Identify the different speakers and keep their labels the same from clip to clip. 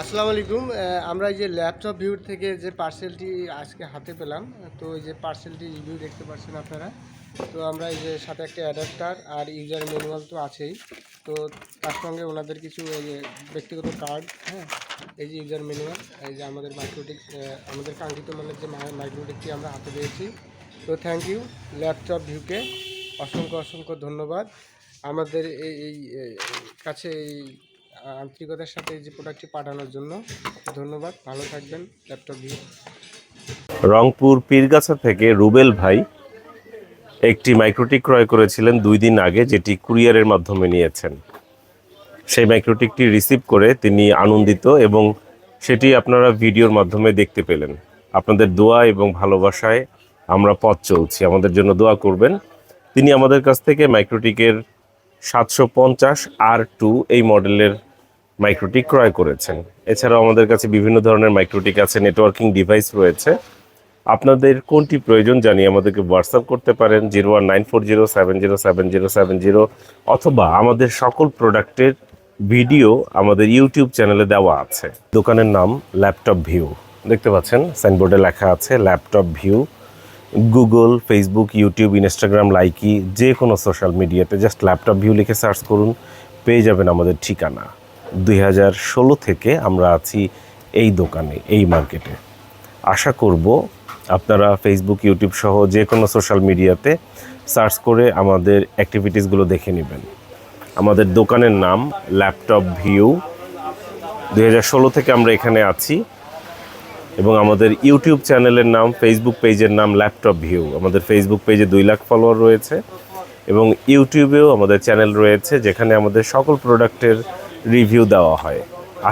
Speaker 1: আসসালামু আলাইকুম। আমরা এই যে ল্যাপটপ ভিউর থেকে যে পার্সেলটি আজকে হাতে পেলাম, তো এই যে পার্সেলটি রিভিউ দেখতে পাচ্ছেন আপনারা। তো আমরা এই যে সাথে একটা অ্যাডাপ্টার আর ইউজার ম্যানুয়াল তো আছেই। তো তার সঙ্গে ওনাদের কিছু এই যে ব্যক্তিগত কার্ড হ্যাঁ এই যে ইউজার ম্যানুয়াল এই যে আমাদের মাইক্রোটিক আমাদের কাঙ্ক্ষিত মানের যে মাইক্রোটিকটি আমরা হাতে পেয়েছি। তো থ্যাংক ইউ ল্যাপটপ ভিউকে অসংখ্য অসংখ্য ধন্যবাদ। আমাদের এই, কাছে এই আন্তরিকতার সাথে যে প্রোডাক্টটি পাঠানোর জন্য ধন্যবাদ। ভালো থাকবেন ল্যাপটপ ভিউ
Speaker 2: রংপুর পীরগাছা থেকে রুবেল ভাই একটি মাইক্রোটিক ক্রয় করেছিলেন দুই দিন আগে, যেটি কুরিয়ারের মাধ্যমে নিয়েছেন। সেই মাইক্রোটিকটি রিসিভ করে তিনি আনন্দিত এবং সেটি আপনারা ভিডিওর মাধ্যমে দেখতে পেলেন। আপনাদের দোয়া এবং ভালোবাসায় আমরা পথ চলছি। আমাদের জন্য দোয়া করবেন। তিনি আমাদের কাছ থেকে মাইক্রোটিকের সাতশো পঞ্চাশ আর টু এই মডেলের মাইক্রোটিক ক্রয় করেছেন। এছাড়াও আমাদের কাছে বিভিন্ন ধরনের মাইক্রোটিক আছে, নেটওয়ার্কিং ডিভাইস রয়েছে। আপনাদের কোনটি প্রয়োজন জানিয়ে আমাদেরকে হোয়াটসঅ্যাপ করতে পারেন, zero one nine four zero seven zero seven zero seven zero অথবা আমাদের সকল প্রোডাক্টের ভিডিও আমাদের ইউটিউব চ্যানেলে দেওয়া আছে। দোকানের নাম ল্যাপটপ ভিউ দেখতে পাচ্ছেন, সাইনবোর্ডে লেখা আছে laptop view Google Facebook YouTube Instagram Likee যে কোনো সোশ্যাল মিডিয়াতে জাস্ট ল্যাপটপ ভিউ লিখে সার্চ করুন, পেয়ে যাবেন আমাদের ঠিকানা। দুই হাজার ষোলো থেকে আমরা আছি এই দোকানে, এই মার্কেটে। আশা করব আপনারা ফেসবুক ইউটিউব সহ যে কোনো সোশ্যাল মিডিয়াতে সার্চ করে আমাদের অ্যাক্টিভিটিসগুলো দেখে নেবেন। আমাদের দোকানের নাম ল্যাপটপ ভিউ দুই হাজার ষোলো থেকে আমরা এখানে আছি এবং আমাদের ইউটিউব চ্যানেলের নাম ফেসবুক পেজের নাম ল্যাপটপ ভিউ আমাদের ফেসবুক পেজে দুই লাখ ফলোয়ার রয়েছে এবং ইউটিউবেও আমাদের চ্যানেল রয়েছে, যেখানে আমাদের সকল প্রোডাক্টের রিভিউ দেওয়া হয়।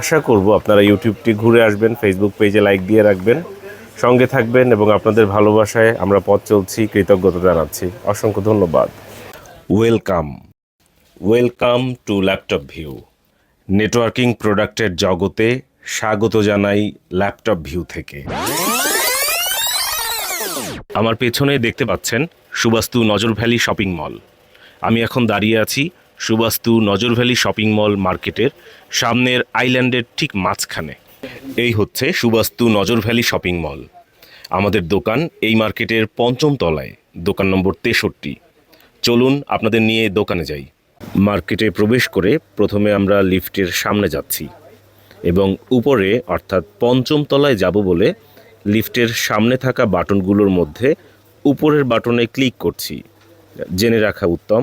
Speaker 2: আশা করব আপনারা ইউটিউবটি ঘুরে আসবেন ফেসবুক পেজে লাইক দিয়ে রাখবেন। সঙ্গে থাকবেন এবং আপনাদের ভালোবাসায় আমরা পথ চলছি, কৃতজ্ঞতা জানাচ্ছি। অসংখ্য ধন্যবাদ। Welcome welcome to laptop view networking প্রোডাক্টের জগতে স্বাগত জানাই ল্যাপটপ ভিউ থেকে। আমার পেছনে দেখতে পাচ্ছেন সুবাস্তু নজর ভ্যালি শপিং মল। আমি এখন দাঁড়িয়ে আছি সুবাস্তু নজর ভ্যালি শপিং মল মার্কেটের সামনের আইল্যান্ডের ঠিক মাঝখানে। এই হচ্ছে সুবাস্তু নজর ভ্যালি শপিং মল। আমাদের দোকান এই মার্কেটের পঞ্চম তলায়, দোকান নম্বর তেষট্টি। চলুন আপনাদের নিয়ে দোকানে যাই। মার্কেটে প্রবেশ করে প্রথমে আমরা লিফটের সামনে যাচ্ছি এবং উপরে, অর্থাৎ পঞ্চম তলায় যাব বলে লিফটের সামনে থাকা বাটনগুলোর মধ্যে উপরের বাটনে ক্লিক করছি। জেনে রাখা উত্তম